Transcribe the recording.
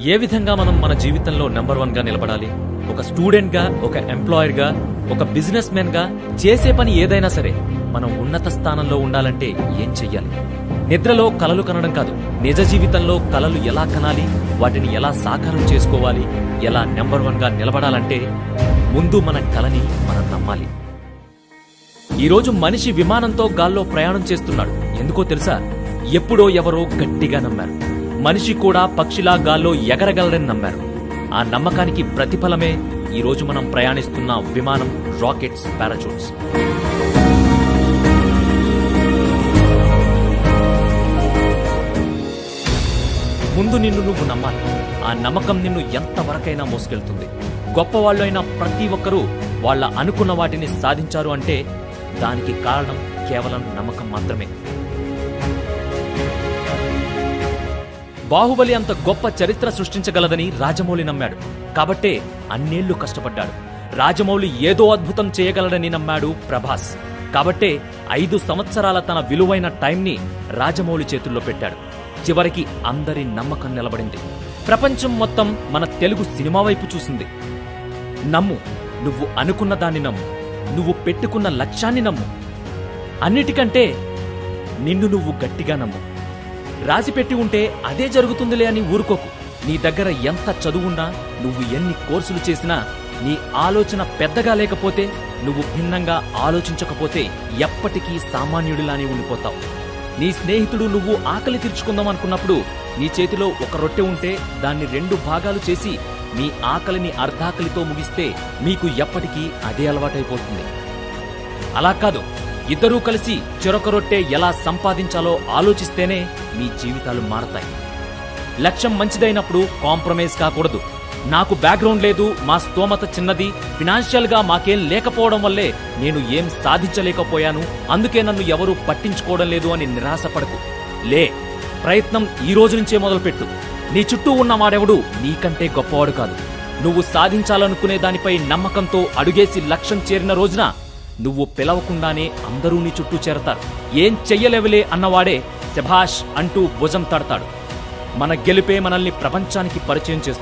ఏ విధంగా మనం మన జీవితంలో నెంబర్ వన్గా నిలబడాలి? ఒక స్టూడెంట్గా ఒక ఎంప్లాయర్గా ఒక బిజినెస్ మ్యాన్గా చేసే పని ఏదైనా సరే మనం ఉన్నత స్థానంలో ఉండాలంటే ఏం చెయ్యాలి? నిద్రలో కలలు కనడం కాదు. నిజ జీవితంలో కలలు ఎలా కనాలి? వాటిని ఎలా సాకారం చేసుకోవాలి? ఎలా నెంబర్ వన్గా నిలబడాలంటే ముందు మన కలని మనం నమ్మాలి. ఈరోజు మనిషి విమానంతో గాల్లో ప్రయాణం చేస్తున్నాడు. ఎందుకో తెలుసా? ఎప్పుడో ఎవరో గట్టిగా నమ్మారు. మనిషి కూడా పక్షిలా గాల్లో ఎగరగలరని నమ్మారు. ఆ నమ్మకానికి ప్రతిఫలమే ఈరోజు మనం ప్రయాణిస్తున్న విమానం రాకెట్స్ పారాచూట్స్. ముందు నిన్ను నువ్వు నమ్మాలి. ఆ నమ్మకం నిన్ను ఎంతవరకైనా మోసుకెళ్తుంది. గొప్పవాళ్ళు అయిన ప్రతి ఒక్కరూ వాళ్ళ అనుకున్న వాటిని సాధించారు అంటే దానికి కారణం కేవలం నమ్మకం మాత్రమే. బాహుబలి అంత గొప్ప చరిత్ర సృష్టించగలదని రాజమౌళి నమ్మాడు. కాబట్టే అన్నేళ్ళు కష్టపడ్డాడు. రాజమౌళి ఏదో అద్భుతం చేయగలడని నమ్మాడు ప్రభాస్. కాబట్టే ఐదు సంవత్సరాల తన విలువైన టైంని రాజమౌళి చేతుల్లో పెట్టాడు. చివరికి అందరి నమ్మకం నిలబడింది. ప్రపంచం మొత్తం మన తెలుగు సినిమా వైపు చూసింది. నమ్ము నువ్వు అనుకున్న దాన్ని నమ్ము. నువ్వు పెట్టుకున్న లక్ష్యాన్ని నమ్ము. అన్నిటికంటే నిన్ను నువ్వు గట్టిగా నమ్ము. రాసిపెట్టి ఉంటే అదే జరుగుతుందిలే అని ఊరుకోకు. నీ దగ్గర ఎంత చదువున్నా నువ్వు ఎన్ని కోర్సులు చేసినా నీ ఆలోచన పెద్దగా లేకపోతే నువ్వు భిన్నంగా ఆలోచించకపోతే ఎప్పటికీ సామాన్యుడిలానే ఉండిపోతావు. నీ స్నేహితుడు నువ్వు ఆకలి తీర్చుకుందాం అనుకున్నప్పుడు నీ చేతిలో ఒక రొట్టె ఉంటే దాన్ని రెండు భాగాలు చేసి మీ ఆకలిని అర్ధాకలితో ముగిస్తే మీకు ఎప్పటికీ అదే అలవాటైపోతుంది. అలా కాదు. ఇద్దరూ కలిసి చొరక రొట్టె ఎలా సంపాదించాలో ఆలోచిస్తేనే మీ జీవితాలు మారతాయి. లక్ష్యం మంచిదైనప్పుడు కాంప్రమైజ్ కాకూడదు. నాకు బ్యాక్గ్రౌండ్ లేదు మా స్తోమత చిన్నది ఫినాన్షియల్గా మాకేం లేకపోవడం వల్లే నేను ఏం సాధించలేకపోయాను అందుకే నన్ను ఎవరూ పట్టించుకోవడం లేదు అని నిరాశపడకు. లే ప్రయత్నం ఈ రోజు నుంచే మొదలుపెట్టు. నీ చుట్టూ ఉన్న వాడెవడు నీకంటే గొప్పవాడు కాదు. నువ్వు సాధించాలనుకునే దానిపై నమ్మకంతో అడుగేసి లక్ష్యం చేరిన రోజున నువ్వు పిలవకుండానే అందరూ నీ చుట్టూ చేరతారు. ఏం చెయ్యలేవలే అన్నవాడే శభాష్ అంటూ భుజం తడతాడు. మన గెలిపే మనల్ని ప్రపంచానికి పరిచయం చేస్తుంది.